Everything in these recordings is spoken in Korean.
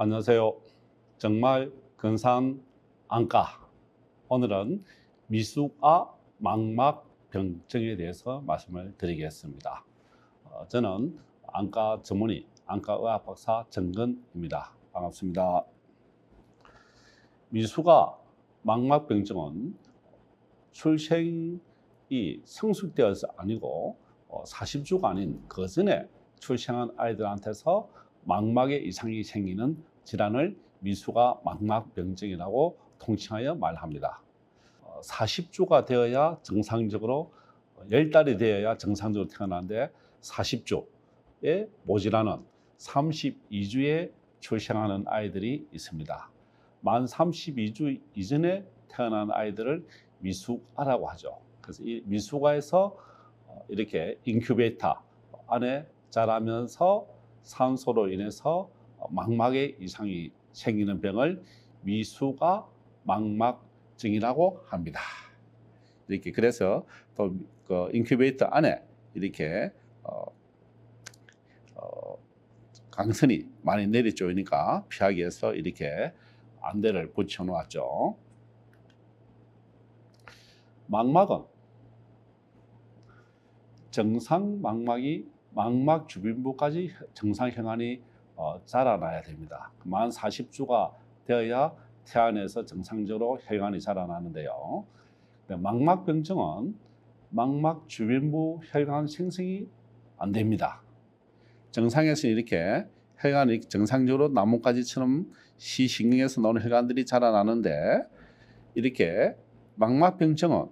안녕하세요. 정말 근사한 안과. 오늘은 미숙아 망막 병증에 대해서 말씀을 드리겠습니다. 어, 저는 안과 전문의, 안과의학 박사 정근입니다. 반갑습니다. 미숙아 망막 병증은 출생이 성숙되어서 아니고 40주가 아닌 그 전에 출생한 아이들한테서 망막에 이상이 생기는 질환을 미수가 망막병증이라고 통칭하여 말합니다. 40주가 되어야 정상적으로 10달이 되어야 정상적으로 태어나는데 40주에 모자라는 32주에 출생하는 아이들이 있습니다. 만 32주 이전에 태어난 아이들을 미숙아라고 하죠. 그래서 이 미숙아에서 이렇게 인큐베이터 안에 자라면서 산소로 인해서 망막에 이상이 생기는 병을 미수가 망막증이라고 합니다. 이렇게 그래서 또 그 인큐베이터 안에 이렇게 어, 어, 강선이 많이 내리쬐니까 피하기 위해서 이렇게 안대를 붙여 놓았죠. 망막은 정상 망막이 망막 주변부까지 정상 혈관이 어, 자라나야 됩니다. 만 40주가 되어야 태안에서 정상적으로 혈관이 자라나는데요. 망막병증은 망막 주변부 혈관 생성이 안 됩니다. 정상에서 이렇게 혈관이 정상적으로 나뭇가지처럼 시신경에서 나오는 혈관들이 자라나는데 이렇게 망막병증은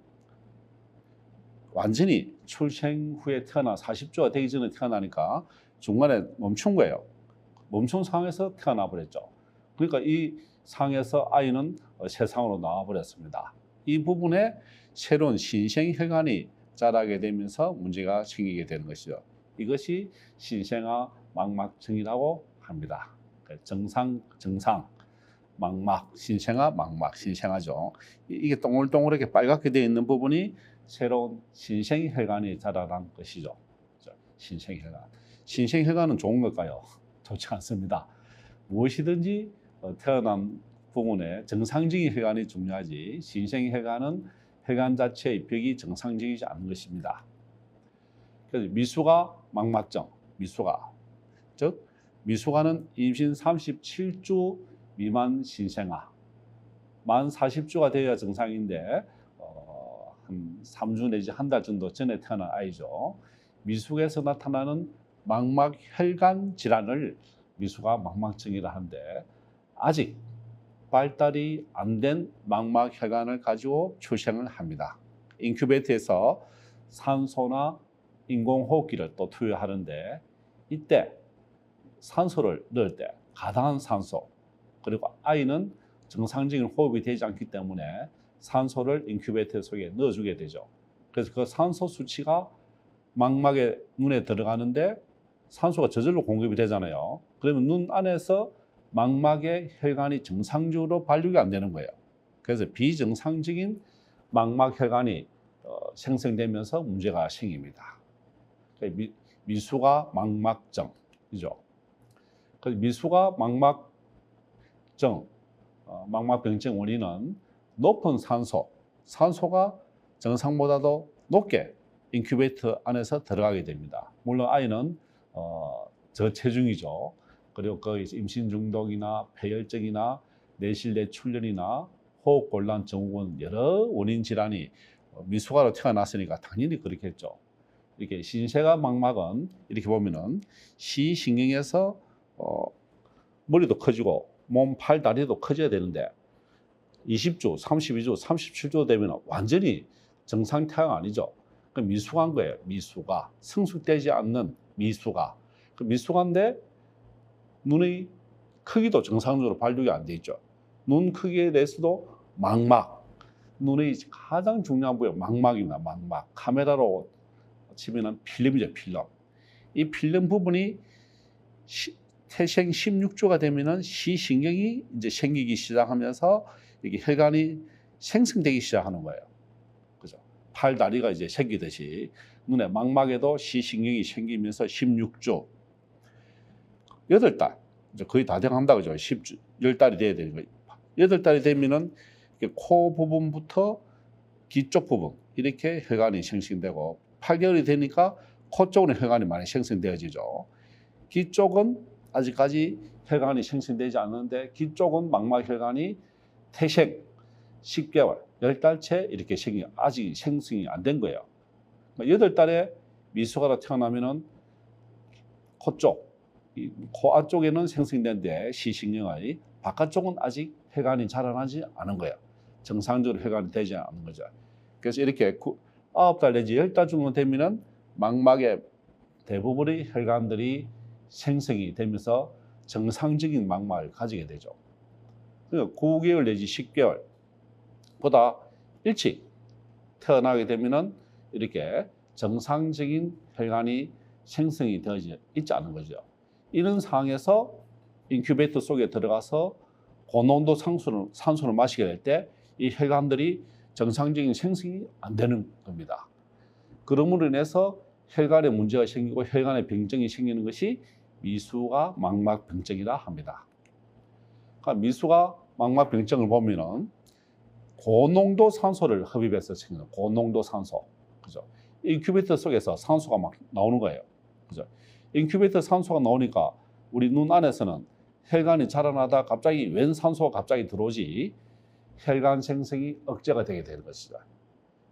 완전히 출생 후에 태어나 40주가 되기 전에 태어나니까 중간에 멈춘 거예요. 멈춘 상황에서 태어나 버렸죠. 그러니까 이 상에서 아이는 세상으로 나와 버렸습니다. 이 부분에 새로운 신생 혈관이 자라게 되면서 문제가 생기게 되는 것이죠. 이것이 신생아 망막증이라고 합니다. 정상 정상 망막 신생아 망막 신생아죠. 이게 동글동글하게 빨갛게 되어 있는 부분이 새로운 신생 혈관이 자라난 것이죠. 신생 혈관. 신생 혈관은 좋은 걸까요? 좋지 않습니다. 무엇이든지 어, 태어난 부분에 정상적인 혈관이 중요하지 신생 혈관은 혈관 자체의 벽이 정상적이지 않은 것입니다. 그래서 미수가 망막증, 미수가 즉 미수가는 임신 37주 미만 신생아 만 40주가 되어야 정상인데 한 3주 내지 한 달 정도 전에 태어난 아이죠. 미숙에서 나타나는 망막 혈관 질환을 미숙아 망막증이라 하는데 아직 발달이 안 된 망막 혈관을 가지고 출생을 합니다. 인큐베이터에서 산소나 인공호흡기를 또 투여하는데 이때 산소를 넣을 때 가당한 산소 그리고 아이는 정상적인 호흡이 되지 않기 때문에 산소를 인큐베이터 속에 넣어주게 되죠. 그래서 그 산소 수치가 망막에 눈에 들어가는데 산소가 저절로 공급이 되잖아요. 그러면 눈 안에서 망막의 혈관이 정상적으로 발육이 안 되는 거예요. 그래서 비정상적인 망막 혈관이 어, 생성되면서 문제가 생깁니다. 그러니까 미, 수가 망막증이죠. 그래서 미수가 망막증, 어, 망막병증 원인은 높은 산소, 산소가 정상보다도 높게 인큐베이터 안에서 들어가게 됩니다. 물론 아이는 어, 저체중이죠. 그리고 거기서 임신 중독이나 폐혈증이나 내실 내 출혈이나 호흡 곤란 증후군 여러 원인 질환이 미숙아로 태어났으니까 당연히 그렇겠죠. 이렇게 신세가 망막은 이렇게 보면은 시신경에서 어, 머리도 커지고 몸, 팔, 다리도 커져야 되는데 20주, 32주, 37주 되면 완전히 정상 태양 아니죠. 그 미숙한 거예요. 미숙아. 성숙되지 않는 미숙아. 그 미숙한데 눈의 크기도 정상적으로 발육이 안 돼 있죠. 눈 크기에 대해서도 망막. 눈의 가장 중요한 부위 망막입니다. 망막. 카메라로 치면은 필름이죠. 필름. 이 필름 부분이 시, 태생 16주가 되면은 시신경이 이제 생기기 시작하면서 이게 혈관이 생성되기 시작하는 거예요. 그죠? 팔, 다리가 이제 생기듯이 눈에 망막에도 시신경이 생기면서 16주, 8달, 이제 거의 다 돼간다 그죠? 10주, 10달이 돼야 되는 거예요. 8달이 되면은 이렇게 코 부분부터 귀 쪽 부분 이렇게 혈관이 생성되고 8개월이 되니까 코 쪽은 혈관이 많이 생성되어지죠. 귀 쪽은 아직까지 혈관이 생성되지 않는데 귀 쪽은 망막 혈관이 태생 10개월, 10달째 이렇게 생이 아직 생성이 안 된 거예요. 8달에 미수가로 태어나면은 코 쪽, 이코 안쪽에는 생성되는데 시신경이 바깥쪽은 아직 혈관이 자라나지 않은 거예요. 정상적으로 혈관이 되지 않은 거죠. 그래서 이렇게 구- 아홉 달 내지 열달 정도 되면은 망막의 대부분의 혈관들이 생성이 되면서 정상적인 망막을 가지게 되죠. 그러니까 9개월 내지 10개월보다 일찍 태어나게 되면은 이렇게 정상적인 혈관이 생성이 되어지 있지 않은 거죠. 이런 상황에서 인큐베이터 속에 들어가서 고농도 산소를, 산소를 마시게 될 때 이 혈관들이 정상적인 생성이 안 되는 겁니다. 그러므로 인해서 혈관에 문제가 생기고 혈관에 병증이 생기는 것이 미수가 망막 병증이라 합니다. 그러니까 미수가 망막 병증을 보면은 고농도 산소를 흡입해서 생기는 고농도 산소, 그죠? 인큐베이터 속에서 산소가 막 나오는 거예요, 그죠? 인큐베이터 산소가 나오니까 우리 눈 안에서는 혈관이 자라나다 갑자기 웬 산소가 갑자기 들어오지 혈관 생성이 억제가 되게 되는 것이다.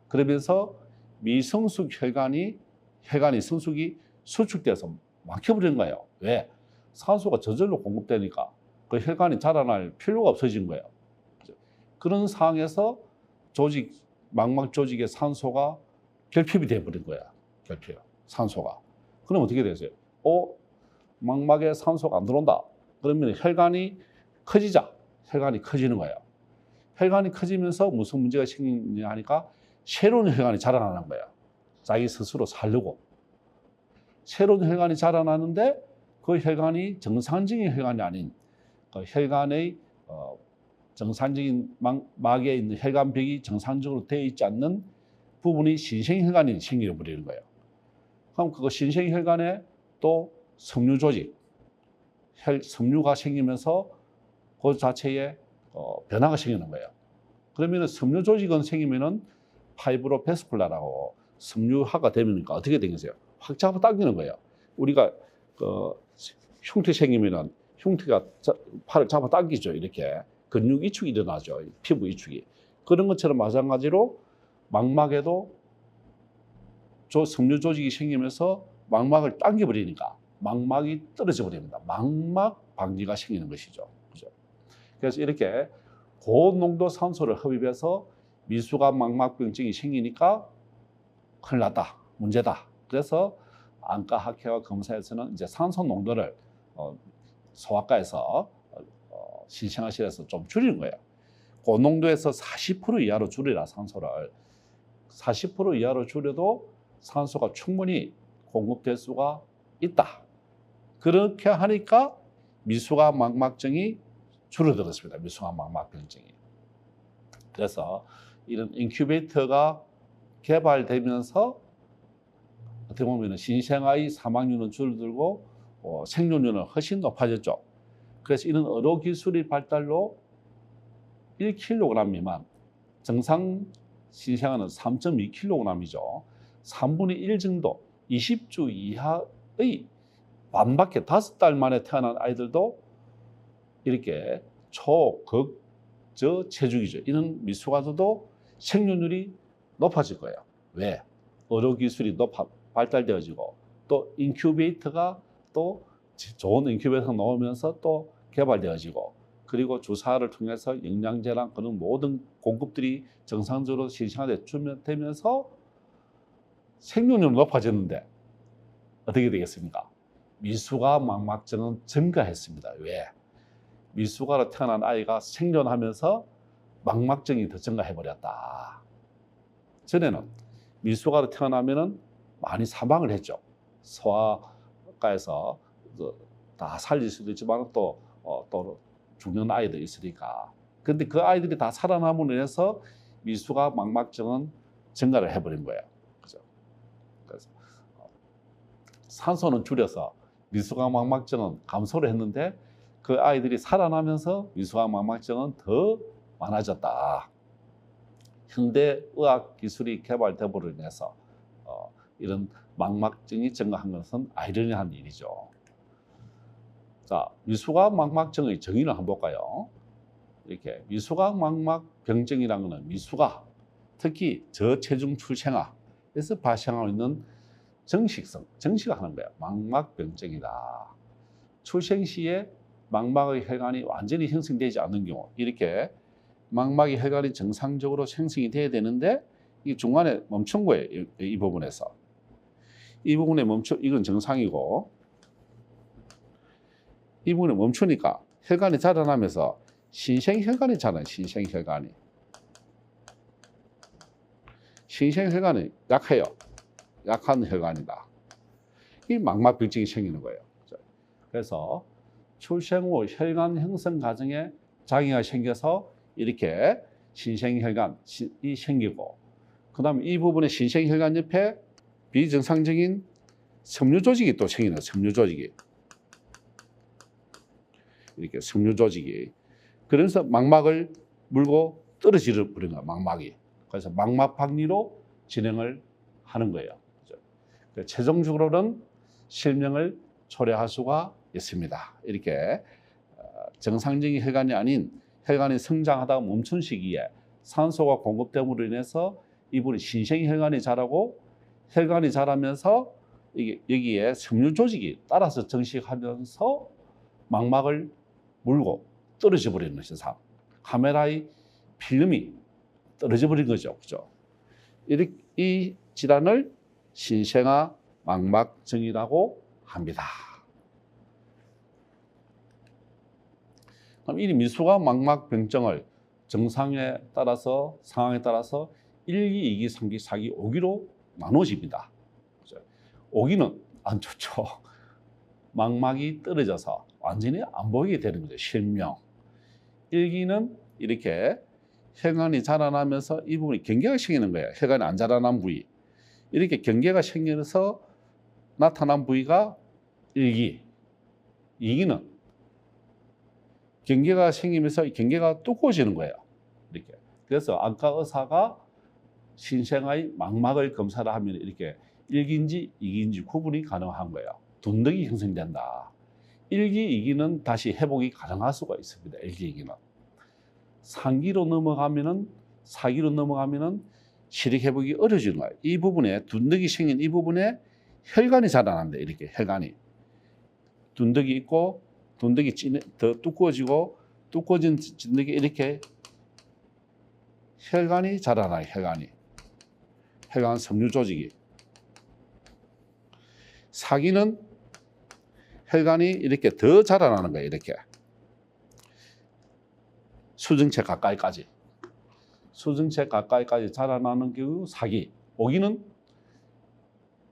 그러면서 미성숙 혈관이 혈관이 성숙이 수축돼서 막혀버리는 거예요. 왜? 산소가 저절로 공급되니까 그 혈관이 자라날 필요가 없어진 거예요. 그런 상황에서 조직 망막 조직의 산소가 결핍이 돼버린 거야. 결핍, 산소가. 그럼 어떻게 되세요? 어, 망막에 산소가 안 들어온다. 그러면 혈관이 커지자. 혈관이 커지는 거예요. 혈관이 커지면서 무슨 문제가 생기냐 하니까 새로운 혈관이 자라나는 거예요. 자기 스스로 살려고. 새로운 혈관이 자라나는데 그 혈관이 정상적인 혈관이 아닌 그 혈관의 어, 정상적인 막, 막에 있는 혈관벽이 정상적으로 되어 있지 않는 부분이 신생혈관이 생겨버리는 거예요. 그럼 그거 신생혈관에 또 섬유 조직, 혈, 섬유가 생기면서 그 자체에 어, 변화가 생기는 거예요. 그러면 섬유 조직은 생기면은 파이브로 베스쿨라라고 섬유화가 되니까 어떻게 되겠어요? 확 잡아 당기는 거예요. 우리가 그 흉터 생기면은 흉터가 자- 팔을 잡아 당기죠. 이렇게 근육 이축이 일어나죠. 피부 이축이 그런 것처럼 마찬가지로 망막에도 조 섬유 조직이 생기면서 망막을 당겨버리니까 망막이 떨어져 버립니다. 망막 방지가 생기는 것이죠. 그죠? 그래서 이렇게 고농도 산소를 흡입해서 미수가 망막병증이 생기니까 큰일 났다, 문제다. 그래서 안과 학회와 검사에서는 이제 산소 농도를 어, 소아과에서 어, 어, 신생아실에서 좀 줄이는 거예요. 고농도에서 40% 이하로 줄이라 산소를 40% 이하로 줄여도 산소가 충분히 공급될 수가 있다. 그렇게 하니까 미수가 망막증이 줄어들었습니다. 미수가 망막병증이. 그래서 이런 인큐베이터가 개발되면서 어떻게 보면 신생아의 사망률은 줄어들고 어, 생존율은 훨씬 높아졌죠. 그래서 이런 의료 기술의 발달로 1kg 미만, 정상 신생아는 3.2kg이죠. 3분의 1 정도, 20주 이하의 반밖에 다섯 달 만에 태어난 아이들도 이렇게 초극저 체중이죠. 이런 미숙아들도 생존율이 높아질 거예요. 왜? 의료 기술이 높아 발달되어지고 또 인큐베이터가 또 좋은 인큐베이터가 나오면서 또 개발되어지고 그리고 주사를 통해서 영양제랑 그런 모든 공급들이 정상적으로 실시간에 되면서 생존율이 높아졌는데 어떻게 되겠습니까? 미수가 망막증은 증가했습니다. 왜? 미수가로 태어난 아이가 생존하면서 망막증이 더 증가해버렸다. 전에는 미수가로 태어나면은 많이 사망을 했죠. 소아 과에서 다 살릴 수도 있지만 또, 어, 또 죽는 아이도 있으니까. 근데 그 아이들이 다 살아남으로 인해서 미수가 망막증은 증가를 해버린 거예요. 그죠? 그래서 어, 산소는 줄여서 미수가 망막증은 감소를 했는데 그 아이들이 살아나면서 미수가 망막증은 더 많아졌다. 현대 의학 기술이 개발됨으로 인해서 어, 이런 망막증이 증가한 것은 아이러니한 일이죠. 자, 미수각 망막증의 정의를 한번 볼까요? 이렇게 미수각 망막 병증이라는 것은 미수가 특히 저체중 출생아에서 발생하고 있는 정식성, 정식을 하는 거야. 망막 병증이다. 출생 시에 망막의 혈관이 완전히 형성되지 않는 경우 이렇게 망막의 혈관이 정상적으로 생성이 돼야 되는데 이 중간에 멈춘 거예요. 이, 이 부분에서. 이 부분에 멈춰 이건 정상이고 이 부분에 멈추니까 혈관이 자라나면서 신생혈관이 자라요. 신생혈관이. 신생혈관이 약해요. 약한 혈관이다. 이 망막병증이 생기는 거예요. 그래서 출생 후 혈관 형성 과정에 장애가 생겨서 이렇게 신생혈관이 생기고 그 다음에 이 부분에 신생혈관 옆에 비정상적인 섬유 조직이 또 생기는. 섬유 조직이 이렇게 섬유 조직이 그래서 망막을 물고 떨어지려 버린 거야 망막이 그래서 망막 박리로 진행을 하는 거예요. 그래서 최종적으로는 실명을 초래할 수가 있습니다. 이렇게 어, 정상적인 혈관이 아닌 혈관이 성장하다가 멈춘 시기에 산소가 공급됨으로 인해서 이분이 신생 혈관이 자라고 혈관이 자라면서 여기에 섬유 조직이 따라서 정식하면서 망막을 물고 떨어져 버리는 현상. 카메라의 필름이 떨어져 버린 거죠. 그죠? 이렇게 이 질환을 신생아 망막증이라고 합니다. 그럼 이 미수가 망막병증을 정상에 따라서 상황에 따라서 1기, 2기, 3기, 4기, 5기로 나눠집니다. 5기는 안 좋죠. 망막이 떨어져서 완전히 안 보이게 되는 거죠. 실명. 1기는 이렇게 혈관이 자라나면서 이 부분이 경계가 생기는 거예요. 혈관이 안 자라난 부위. 이렇게 경계가 생겨서 나타난 부위가 1기. 2기는 경계가 생기면서 이 경계가 두꺼워지는 거예요. 이렇게. 그래서 안과 의사가 신생아의 망막을 검사를 하면 이렇게 1기인지 2기인지 구분이 가능한 거예요. 둔덕이 형성된다. 1기, 2기는 다시 회복이 가능할 수가 있습니다. 1기, 2기는. 3기로 넘어가면은 4기로 넘어가면은 시력 회복이 어려지는 거예요. 이 부분에 둔덕이 생긴 이 부분에 혈관이 자라난다. 이렇게 혈관이. 둔덕이 있고 둔덕이 찐, 더 두꺼워지고 두꺼워진 둔덕이 이렇게 혈관이 자라나요. 혈관이. 혈관 섬유 조직이. 사기는 혈관이 이렇게 더 자라나는 거예요. 이렇게. 수정체 가까이까지. 수정체 가까이까지 자라나는 경우 사기. 오기는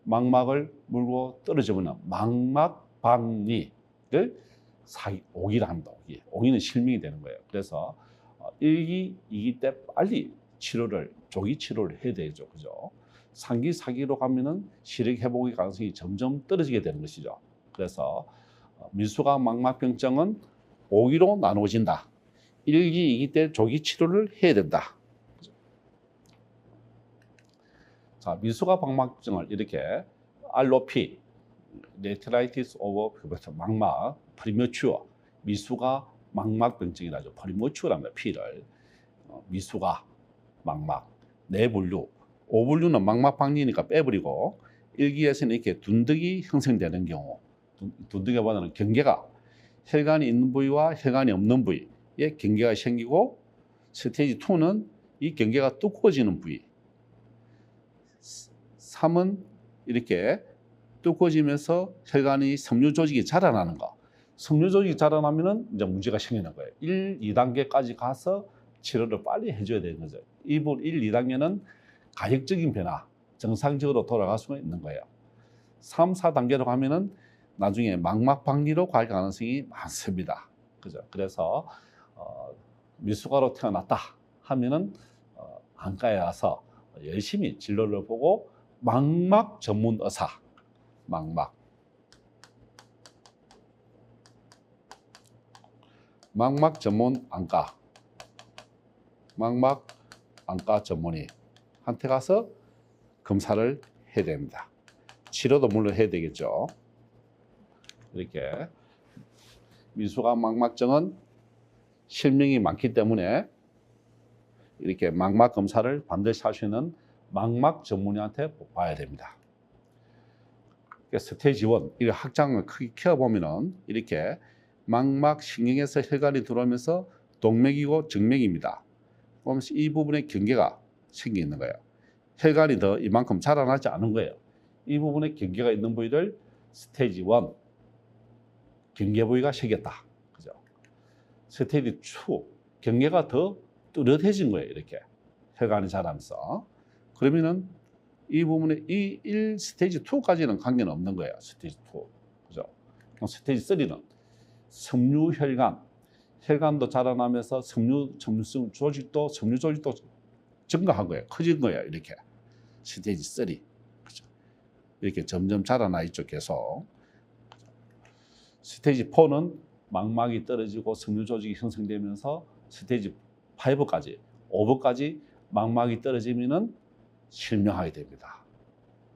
망막을 물고 떨어져버리는 망막 박리를 사기, 오기를 합니다. 오기. 오기는 실명이 되는 거예요. 그래서 1기, 2기 때 빨리 치료를, 조기 치료를 해야 되죠. 그죠? 3기, 4기로 가면은 시력 회복의 가능성이 점점 떨어지게 되는 것이죠. 그래서 밀수각 망막병증은 5기로 나누어진다. 1기, 2기 때 조기 치료를 해야 된다. 자, 밀수각 망막증을 이렇게 알로피, 레티라이티스 오버 망막, 프리머추어, 미수가 망막병증이라죠. 프리머추어랍니다. 피를 어, 미수가 망막, 내분류, 오분류는 망막 박리니까 빼버리고 일기에서는 이렇게 둔덕이 형성되는 경우 둔덕이보다는 경계가 혈관이 있는 부위와 혈관이 없는 부위에 경계가 생기고 스테이지 2는 이 경계가 두꺼워지는 부위. 3은 이렇게 두꺼워지면서 혈관이 섬유 조직이 자라나는 거. 섬유 조직이 자라나면은 이제 문제가 생기는 거예요. 1, 2단계까지 가서 치료를 빨리 해줘야 되는 거죠 이분 1, 2단계는 가역적인 변화, 정상적으로 돌아갈 수가 있는 거예요. 3, 4단계로 가면은 나중에 망막 박리로 갈 가능성이 많습니다. 그죠? 그래서 어, 미숙아로 태어났다 하면은 어, 안과에 와서 열심히 진료를 보고 망막 전문 의사, 망막 망막 전문 안과, 망막 안과 전문의 한테 가서 검사를 해야 됩니다. 치료도 물론 해야 되겠죠. 이렇게 미수관 망막증은 실명이 많기 때문에 이렇게 망막 검사를 반드시 있는 망막 전문의한테 봐야 됩니다. 그러니까 스테이지 1, 이 확장을 크게 키워보면은 이렇게 망막 신경에서 혈관이 들어오면서 동맥이고 정맥입니다. 그러면서 이 부분에 경계가 생겨 있는 거예요. 혈관이 더 이만큼 자라나지 않은 거예요. 이 부분에 경계가 있는 부위를 스테이지 1 경계 부위가 생겼다. 그죠? 스테이지 2 경계가 더 뚜렷해진 거예요. 이렇게 혈관이 자라면서 그러면은 이 부분에 이 1 스테이지 2까지는 관계는 없는 거예요. 스테이지 2 그죠? 스테이지 3는 섬유 혈관 혈관도 자라나면서 섬유 점수 조직도 섬유 조직도 증가한 거예요. 커진 거예요. 이렇게 스테이지 3 그죠? 이렇게 점점 자라나 있죠. 계속 스테이지 4는 망막이 떨어지고 섬유 조직이 형성되면서 스테이지 5까지 5번까지 망막이 떨어지면은 실명하게 됩니다.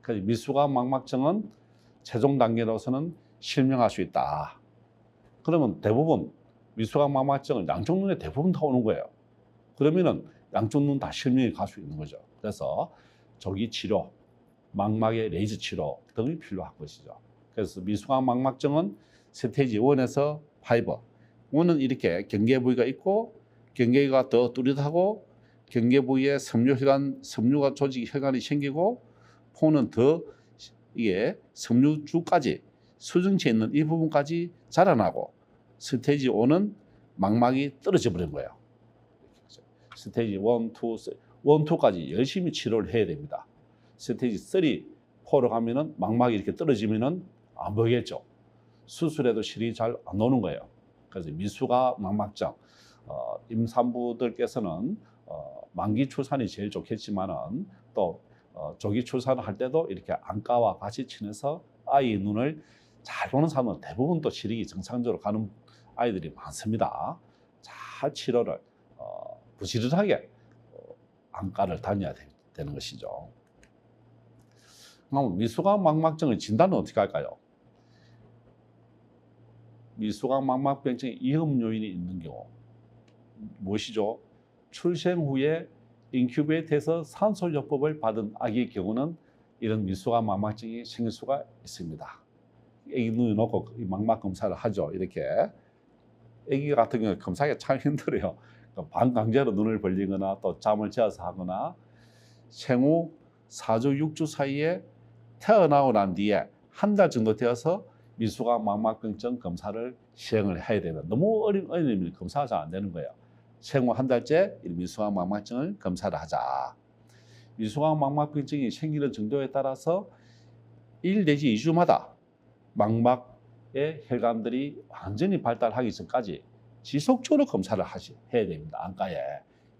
그래서 미수관 망막증은 최종 단계로서는 실명할 수 있다. 그러면 대부분 미수관 망막증은 양쪽 눈에 대부분 다 오는 거예요. 그러면은 양쪽 눈 다 실명이 갈 수 있는 거죠. 그래서 조기 치료, 망막의 레이저 치료 등이 필요한 것이죠. 그래서 미수관 망막증은 스테이지 1에서 5. 1은 이렇게 경계 부위가 있고 경계가 더 뚜렷하고 경계 부위에 섬유혈관, 섬유가 조직 혈관이 생기고 포는 더 이게 섬유주까지 수정체 있는 이 부분까지 자라나고 스테이지 5는 망막이 떨어져 버린 거예요. 스테이지 1, 2, 1, 2까지 열심히 치료를 해야 됩니다. 스테이지 3, 4로 가면은 망막이 이렇게 떨어지면은 안 보이겠죠. 수술해도 실이 잘 안 오는 거예요. 그래서 미수가 망막증, 어, 임산부들께서는 어, 만기 출산이 제일 좋겠지만은 또 어, 조기 출산을 할 때도 이렇게 안과와 같이 친해서 아이 눈을 잘 보는 사람은 대부분 또 시력이 정상적으로 가는 아이들이 많습니다. 잘 치료를 어, 부지런하게 어, 안과를 다녀야 되, 는 것이죠. 그럼 미수관 망막증의 진단은 어떻게 할까요? 미수관 망막병증의 위험 요인이 있는 경우 무엇이죠? 출생 후에 인큐베이터에서 산소요법을 받은 아기의 경우는 이런 미수관 망막증이 생길 수가 있습니다. 아기 눈을 놓고 망막 검사를 하죠. 이렇게 아기 같은 경우 검사하기 참 힘들어요. 그러니까 반강제로 눈을 벌리거나 또 잠을 재워서 하거나 생후 4주, 6주 사이에 태어나고 난 뒤에 한 달 정도 되어서 미수관 망막병증 검사를 시행을 해야 되면 너무 어린 어린이면 검사가 잘 안 되는 거예요. 생후 한 달째 미수관 망막증을 검사를 하자. 미수관 망막병증이 생기는 정도에 따라서 1 내지 2주마다 망막 의 혈관들이 완전히 발달하기 전까지 지속적으로 검사를 하시, 해야 됩니다. 안과에.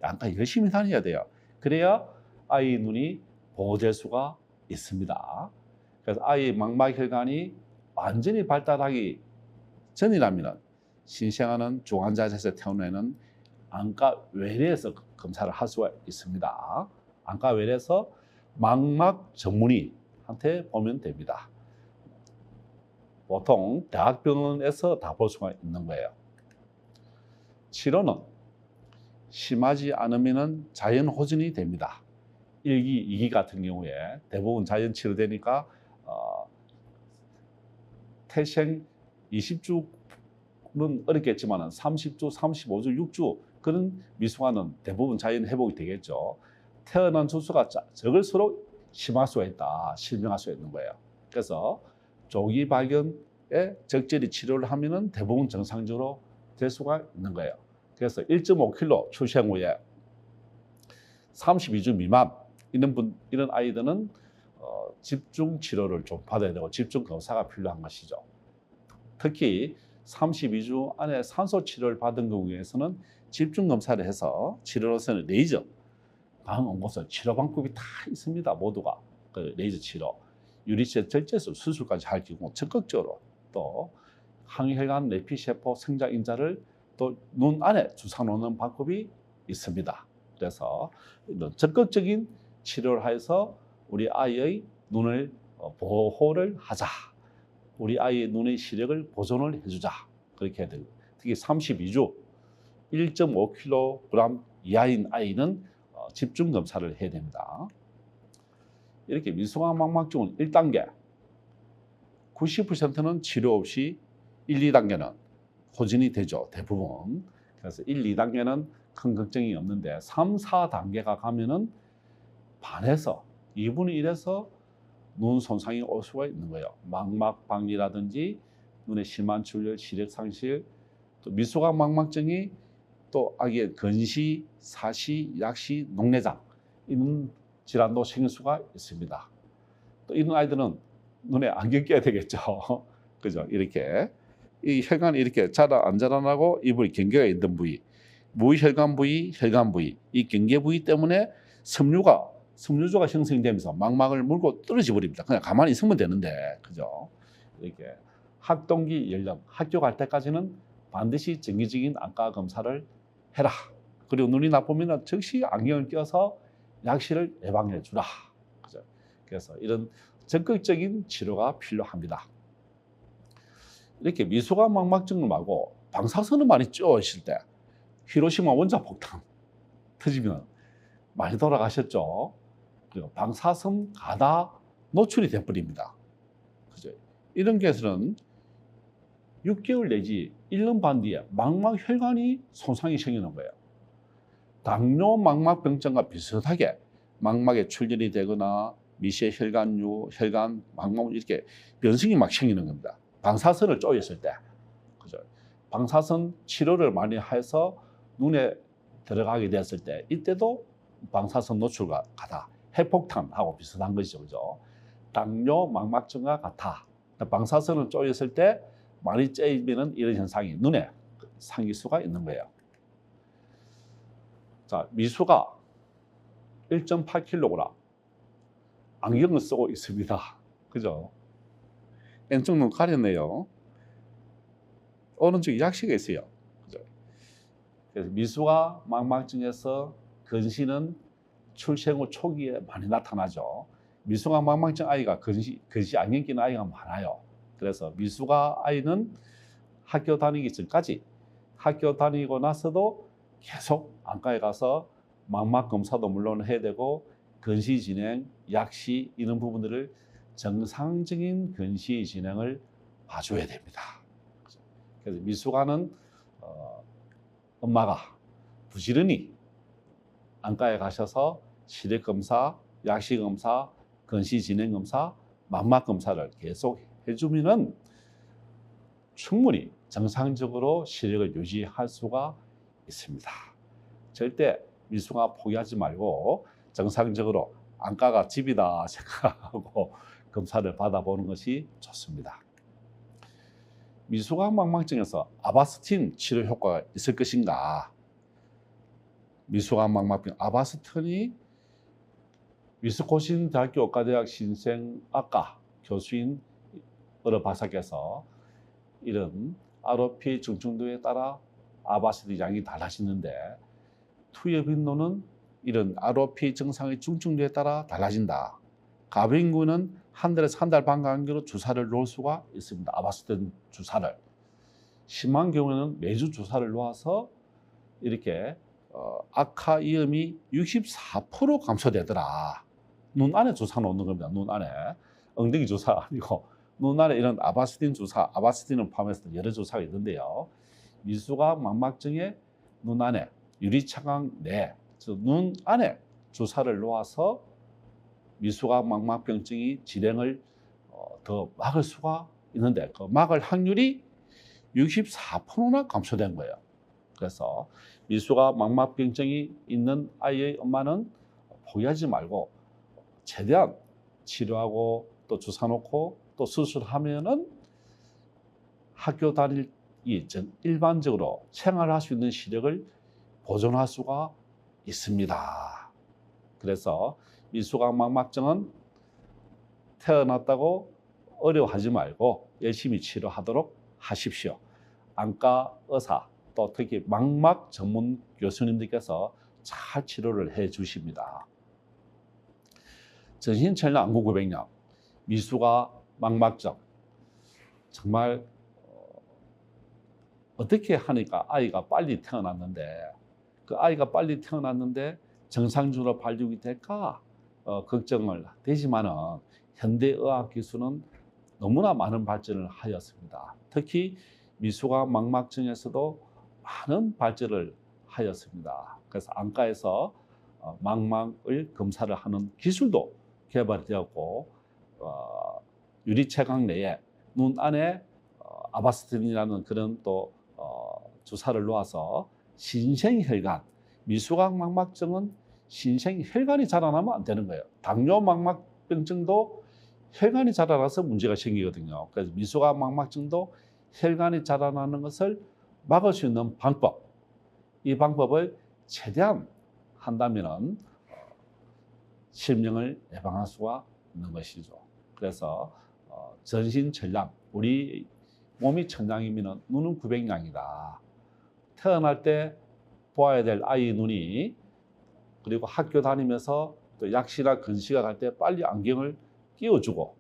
안과 열심히 다녀야 돼요. 그래야 아이 눈이 보호될 수가 있습니다. 그래서 아이 망막 혈관이 완전히 발달하기 전이라면 신생아는 중환자에서 태어나는 안과 외래에서 검사를 할 수가 있습니다. 안과 외래에서 망막 전문의한테 보면 됩니다. 보통 대학병원에서 다 볼 수가 있는 거예요. 치료는 심하지 않으면 자연 호전이 됩니다. 1기, 2기 같은 경우에 대부분 자연 치료되니까 어, 태생 20주는 어렵겠지만 30주, 35주, 6주 그런 미숙아는 대부분 자연 회복이 되겠죠. 태어난 주수가 적을수록 심할 수가 있다, 실명할 수 있는 거예요. 그래서 조기 발견에 적절히 치료를 하면은 대부분 정상적으로 될 수가 있는 거예요. 그래서 1.5kg 출생 후에 32주 미만 이런 분 이런 아이들은 어, 집중 치료를 좀 받아야 되고 집중 검사가 필요한 것이죠. 특히 32주 안에 산소 치료를 받은 경우에서는 집중 검사를 해서 치료로서는 레이저, 방 온곳은 치료 방법이 다 있습니다. 모두가 그 레이저 치료, 유리체 절제술 수술까지 할 경우 적극적으로 또 항혈관 내피세포 성장 인자를 또 눈 안에 주사 놓는 방법이 있습니다. 그래서 이런 적극적인 치료를 해서 우리 아이의 눈을 어, 보호를 하자. 우리 아이의 눈의 시력을 보존을 해주자. 그렇게 해야 됩니다. 특히 32주 1.5kg 이하인 아이는 어, 집중 검사를 해야 됩니다. 이렇게 미수광 망막증은 1단계, 90%는 치료 없이 1, 2단계는 호전이 되죠. 대부분. 그래서 1, 2단계는 큰 걱정이 없는데 3, 4단계가 가면은 반에서 2분의 1에서 눈 손상이 올 수가 있는 거예요. 망막 박리라든지 눈의 심한 출혈, 시력 상실, 또 미수광 망막증이 또 아기의 근시, 사시, 약시, 녹내장 이런 질환도 생길 수가 있습니다. 또 이런 아이들은 눈에 안경 껴야 되겠죠. 그죠? 이렇게 이 혈관이 이렇게 자라 안 자라나고 입을 경계가 있는 부위, 무혈관 부위, 혈관 부위, 이 경계 부위 때문에 섬유가 섬유조가 형성되면서 망막을 물고 떨어져 버립니다. 그냥 가만히 있으면 되는데, 그죠? 이렇게 학동기 연령, 학교 갈 때까지는 반드시 정기적인 안과 검사를 해라. 그리고 눈이 나쁘면 즉시 안경을 껴서 약실을 예방해 주라. 그죠? 그래서 이런 적극적인 치료가 필요합니다. 이렇게 미소가 망막증을 말고 방사선을 많이 쬐으실 때 히로시마 원자 폭탄 터지면 많이 돌아가셨죠. 그리고 방사선 가다 노출이 돼버립니다. 그죠? 이런 경우에는 6개월 내지 1년 반 뒤에 망막 혈관이 손상이 생기는 거예요. 당뇨 망막병증과 비슷하게 망막에 출혈이 되거나 미세 혈관류, 혈관, 망막 이렇게 변성이 막 생기는 겁니다. 방사선을 쪼였을 때, 그죠? 방사선 치료를 많이 해서 눈에 들어가게 됐을 때, 이때도 방사선 노출과 같아. 핵폭탄하고 비슷한 것이죠, 그죠? 당뇨 망막증과 같아. 방사선을 쪼였을 때 많이 째이면 이런 현상이 눈에 상길 수가 있는 거예요. 자, 미수가 1.8kg 안경을 쓰고 있습니다. 그죠? 왼쪽 눈 가렸네요. 오른쪽에 약시가 있어요. 그죠? 그래서 미수가 망막증에서 근시는 출생 후 초기에 많이 나타나죠. 미수가 망막증 아이가 근시, 근시 안경 끼는 아이가 많아요. 그래서 미수가 아이는 학교 다니기 전까지 학교 다니고 나서도 계속 안과에 가서 망막 검사도 물론 해야 되고 근시 진행, 약시 이런 부분들을 정상적인 근시 진행을 봐줘야 됩니다. 그래서 미숙아는 어, 엄마가 부지런히 안과에 가셔서 시력 검사, 약시 검사, 근시 진행 검사, 망막 검사를 계속 해주면은 충분히 정상적으로 시력을 유지할 수가 있습니다. 절대 미숙아 포기하지 말고 정상적으로 안과가 집이다 생각하고 검사를 받아보는 것이 좋습니다. 미수광 망막증에서 아바스틴 치료 효과가 있을 것인가? 미수광 망막병 아바스틴이 위스코신 대학교 의과대학 신생학과 교수인 어느 박사께서 이런 ROP 중증도에 따라 아바스틴 양이 달라지는데 투여 빈도는 이런 ROP 증상의 중증도에 따라 달라진다. 경우는 한 달에서 한 달 반 간격으로 주사를 놓을 수가 있습니다. 아바스틴 주사를. 심한 경우에는 매주 주사를 놓아서 이렇게 어, 악화 위험이 64% 감소되더라. 눈 안에 주사 놓는 겁니다. 눈 안에. 엉덩이 주사 아니고 눈 안에 이런 아바스틴 주사, 아바스틴을 포함해서 여러 주사가 있는데요. 미수가 망막증에 눈 안에 유리차광 내, 눈 안에 주사를 놓아서 미수각 망막병증이 진행을 어, 더 막을 수가 있는데 그 막을 확률이 64%나 감소된 거예요. 그래서 미수각 망막병증이 있는 아이의 엄마는 포기하지 말고 최대한 치료하고 또 주사 놓고 또 수술하면은 학교 다닐 전 일반적으로 생활할 수 있는 시력을 보존할 수가 있습니다. 그래서 미수각 망막증은 태어났다고 어려워하지 말고 열심히 치료하도록 하십시오. 안과 의사 또 특히 망막 전문 교수님들께서 잘 치료를 해 주십니다. 전신철량 안구 구백력, 미수가 망막증 정말 어, 어떻게 하니까 아이가 빨리 태어났는데 그 아이가 빨리 태어났는데 정상적으로 발육이 될까 어, 걱정을 되지만은 현대 의학 기술은 너무나 많은 발전을 하였습니다. 특히 미수가 망막증에서도 많은 발전을 하였습니다. 그래서 안과에서 어, 망막을 검사를 하는 기술도 개발되었고 어, 유리체각 내에 눈 안에 어, 아바스틴이라는 그런 또 어, 주사를 놓아서 신생혈관 미수각 망막증은 신생혈관이 자라나면 안 되는 거예요. 당뇨 망막병증도 혈관이 자라나서 문제가 생기거든요. 그래서 미수각 망막증도 혈관이 자라나는 것을 막을 수 있는 방법, 이 방법을 최대한 한다면은 어, 실명을 예방할 수가 있는 것이죠. 그래서 어, 전신 천량, 우리 몸이 천량이면 눈은 900량이다. 태어날 때 보아야 될 아이 눈이 그리고 학교 다니면서 또 약시나 근시가 갈 때 빨리 안경을 끼워주고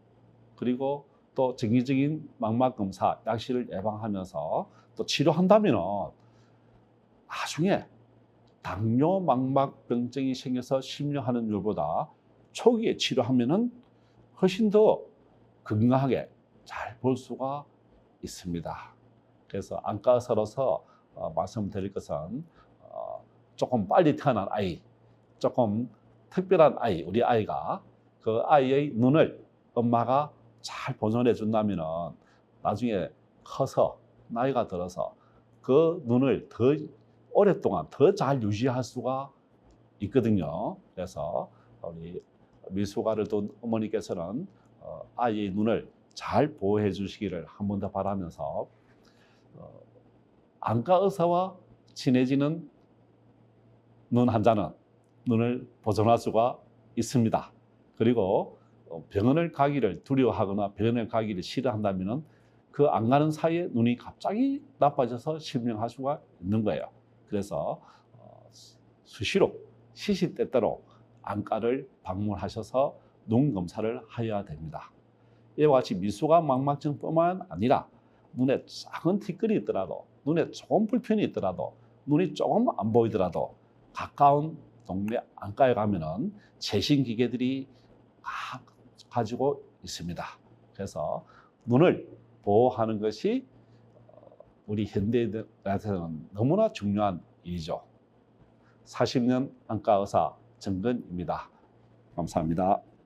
그리고 또 정기적인 망막 검사, 약시를 예방하면서 또 치료한다면은 나중에 당뇨 망막 병증이 생겨서 심려하는 일보다 초기에 치료하면은 훨씬 더 건강하게 잘 볼 수가 있습니다. 그래서 안과 의사로서 어, 말씀드릴 것은 어, 조금 빨리 태어난 아이, 조금 특별한 아이, 우리 아이가 그 아이의 눈을 엄마가 잘 보존해 준다면은 나중에 커서 나이가 들어서 그 눈을 더 오랫동안 더 잘 유지할 수가 있거든요. 그래서 우리 미숙아를 둔 어머니께서는 어, 아이의 눈을 잘 보호해 주시기를 한 번 더 바라면서 어, 안과 의사와 친해지는 눈 환자는 눈을 보존할 수가 있습니다. 그리고 어, 병원을 가기를 두려워하거나 병원을 가기를 싫어한다면 그 안 가는 사이에 눈이 갑자기 나빠져서 실명할 수가 있는 거예요. 그래서 어, 수시로 시시때때로 안과를 방문하셔서 눈 검사를 하여야 됩니다. 이와 같이 미수가 망막증뿐만 아니라 눈에 작은 티끌이 있더라도 눈에 조금 불편이 있더라도 눈이 조금 안 보이더라도 가까운 동네 안과에 가면은 최신 기계들이 막 가지고 있습니다. 그래서 눈을 보호하는 것이 어, 우리 현대인한테는 너무나 중요한 일이죠. 40년 안과 의사 정근입니다. 감사합니다.